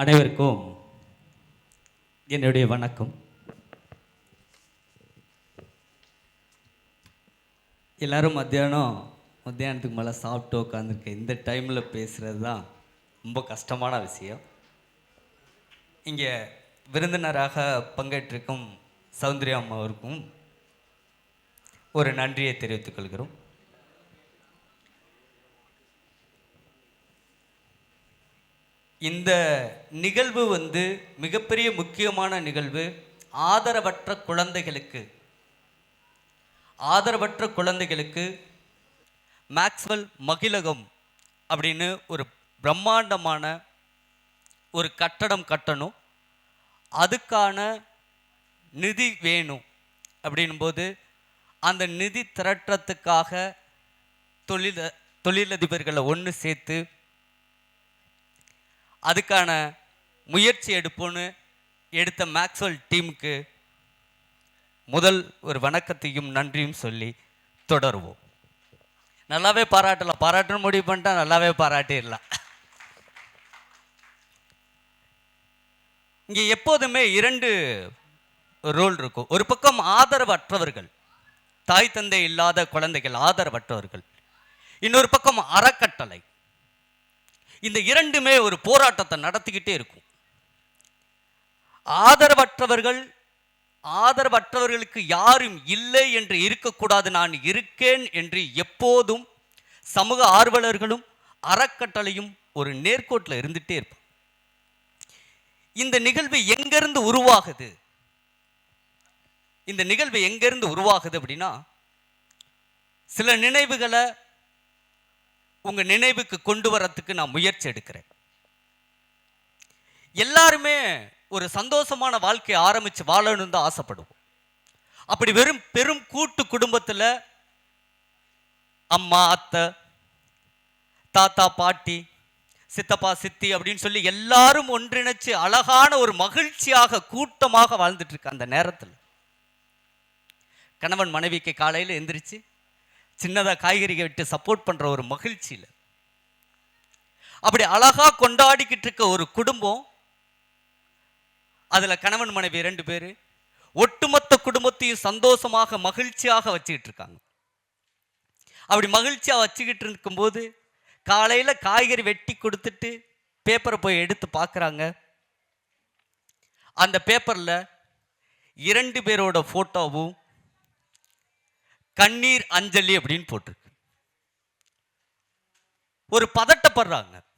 அனைவருக்கும் என்னுடைய வணக்கம். எல்லோரும் மத்தியானம் மத்தியானத்துக்கு மேலே சாப்பிட்டு உட்காந்துருக்க இந்த டைமில் பேசுகிறது தான் ரொம்ப கஷ்டமான விஷயம். இங்கே விருந்தினராக பங்கேற்றிருக்கும் சௌந்தர்யா அம்மாவிற்கும் ஒரு நன்றியை தெரிவித்துக் கொள்கிறோம். இந்த நிகழ்வு வந்து மிகப்பெரிய முக்கியமான நிகழ்வு ஆதரவற்ற குழந்தைகளுக்கு. ஆதரவற்ற குழந்தைகளுக்கு மேக்ஸ்வெல் மகிழகம் அப்படின்னு ஒரு பிரம்மாண்டமான ஒரு கட்டடம் கட்டணும். அதுக்கான நிதி வேணும் அப்படின்னும்போது அந்த நிதி திரட்டுறதுக்காக தொழில தொழிலதிபர்களை ஒன்று சேர்த்து அதுக்கான முயற்சி எடுப்போன்னு எடுத்த மேக்ஸ்வெல் டீமுக்கு முதல் ஒரு வணக்கத்தையும் நன்றியும் சொல்லி தொடருவோம். நல்லாவே பாராட்டலாம். பாராட்டணும் முடிவு பண்ணிட்டா நல்லாவே பாராட்டிடலாம். இங்கே எப்போதுமே இரண்டு ரோல் இருக்கும். ஒரு பக்கம் ஆதரவற்றவர்கள் தாய் தந்தை இல்லாத குழந்தைகள் ஆதரவற்றவர்கள். இன்னொரு பக்கம் அறக்கட்டளை. இந்த இரண்டுமே ஒரு போராட்டத்தை நடத்திக்கிட்டே இருக்கும். ஆதரவற்றவர்கள் ஆதரவற்றவர்களுக்கு யாரும் இல்லை என்று இருக்கக்கூடாது நான் இருக்கேன் என்று எப்போதும் சமூக ஆர்வலர்களும் அறக்கட்டளையும் ஒரு நேர்கோட்டில் இருந்துட்டே இருப்பான் இந்த நிகழ்வு எங்கிருந்து உருவாகுது? இந்த நிகழ்வு எங்கிருந்து உருவாகுது அப்படின்னா சில நினைவுகளை உங்க நினைவுக்கு கொண்டு வரத்துக்கு நான் முயற்சி எடுக்கிறேன். எல்லாருமே ஒரு சந்தோஷமான வாழ்க்கையை ஆரம்பிச்சு வாழணும்னு தான் ஆசைப்படுவோம். அப்படி வெறும் பெரும் கூட்டு குடும்பத்தில் அம்மா அத்தை தாத்தா பாட்டி சித்தப்பா சித்தி அப்படின்னு சொல்லி எல்லாரும் ஒன்றிணைச்சு அழகான ஒரு மகிழ்ச்சியாக கூட்டமாக வாழ்ந்துட்டு இருக்க அந்த நேரத்தில். கணவன் மனைவிக்கு காலையில் எந்திரிச்சு சின்னதாக காய்கறிகள் விட்டு சப்போர்ட் பண்ணுற ஒரு மகிழ்ச்சியில். அப்படி அழகாக கொண்டாடிக்கிட்டு இருக்க ஒரு குடும்பம் அதில் கணவன் மனைவி ரெண்டு பேர் ஒட்டுமொத்த குடும்பத்தையும் சந்தோஷமாக மகிழ்ச்சியாக வச்சுக்கிட்டு இருக்காங்க. அப்படி மகிழ்ச்சியாக வச்சுக்கிட்டு இருக்கும்போது காலையில் காய்கறி வெட்டி கொடுத்துட்டு பேப்பரை போய் எடுத்து பார்க்குறாங்க அந்த பேப்பரில் இரண்டு பேரோட ஃபோட்டோவும் கண்ணீர் அஞ்சலி அப்படின்னு போட்டிருக்கு. ஒரு பதட்டப்படுறாங்க.